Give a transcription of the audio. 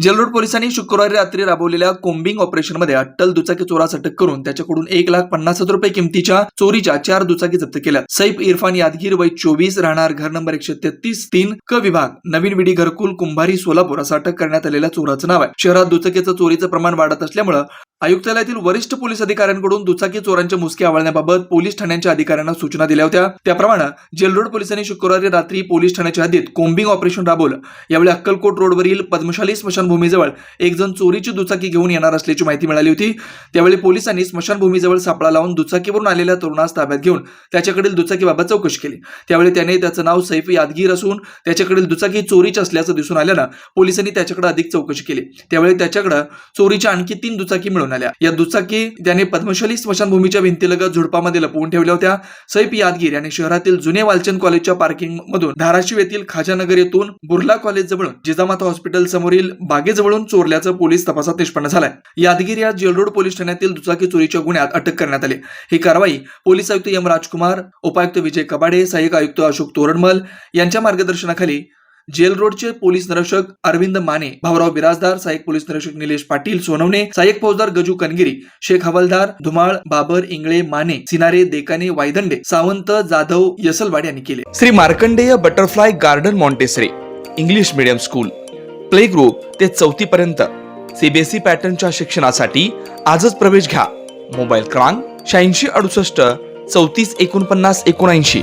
Jail Road पोलिसांनी शुक्रवारी रात्री राबवलेल्या कोम्बिंग ऑपरेशनमध्ये अट्टल दुचाकी चोरास अटक करून त्याच्याकडून एक लाख पन्नास हजार रुपये किमतीच्या चोरीच्या चार दुचाकी जप्त केल्या. सैफ इरफान यादगीर वय चोवीस राहणार घर नंबर एकशे तेहतीस तीन क विभाग नवीन विडी घरकुल कुंभारी सोलापूर असं अटक करण्यात आलेल्या चोराचं नाव आहे. शहरात दुचाकीचं चोरीचं प्रमाण वाढत असल्यामुळं आयुक्तालयातील वरिष्ठ पोलीस अधिकाऱ्यांकडून दुचाकी चोरांच्या मुसके आवळण्याबाबत पोलीस ठाण्यांच्या अधिकाऱ्यांना सूचना दिल्या होत्या. त्याप्रमाणे जेलरोड पोलिसांनी शुक्रवारी रात्री पोलीस ठाण्याच्या हद्दीत कोम्बिंग ऑपरेशन राबवलं. यावेळी अक्कलकोट रोडवरील पद्मशाली स्मशानभूमीजवळ एक जण चोरीची दुचाकी घेऊन येणार असल्याची माहिती मिळाली होती. त्यावेळी पोलिसांनी स्मशानभूमीजवळ सापळा लावून दुचाकीवरून आलेल्या तरुणास ताब्यात घेऊन त्याच्याकडील दुचाकीबाबत चौकशी केली. त्यावेळी त्याने त्याचं नाव सैफ यादगीर असून त्याच्याकडील दुचाकी चोरीची असल्याचं दिसून आल्यानं पोलिसांनी त्याच्याकडे अधिक चौकशी केली. त्यावेळी त्याच्याकडे चोरीच्या आणखी तीन दुचाकी मिळून आल्या. या दुचाकी त्याने पद्मशाली स्मशानभूमीच्या भिंतीलगत झुडपामध्ये लपवून ठेवल्या होत्या. सैफ यादगीर यांनी शहरातील जुने वालचंद कॉलेजच्या पार्किंग मधून धाराशिव येथील खाजानगर येथून बुर्ला कॉलेज जवळून जिजामाता हॉस्पिटल समोरील बागेजवळून चोरल्याचं पोलीस तपासात निष्पन्न झालंय. यादगीर या जेलरोड पोलीस ठाण्यातील दुचाकी चोरीच्या गुन्ह्यात अटक करण्यात आली. ही कारवाई पोलीस आयुक्त एम राजकुमार उपायुक्त विजय कबाडे सहाय्यक आयुक्त अशोक तोरणमल यांच्या मार्गदर्शनाखाली जेल रोडचे पोलीस निरीक्षक अरविंद माने भाऊराव बिराजदार सहाय्यक पोलीस निरीक्षक निलेश पाटील सोनवणे सहाय्यक फौजदार गजू कनगिरी शेख हवालदार धुमाळ बाबर इंगळे माने सिनारे देकाने वायदंडे सावंत जाधव यसलवाड यांनी केले. Shri Markandey butterfly garden Montessori English medium school. Play group ते चौथी पर्यंत. सीबीएसई पॅटर्नच्या शिक्षणासाठी आजच प्रवेश घ्या. मोबाईल क्रमांक शहाऐंशी अडुसष्ट चौतीस एकोणपन्नास एकोणऐंशी.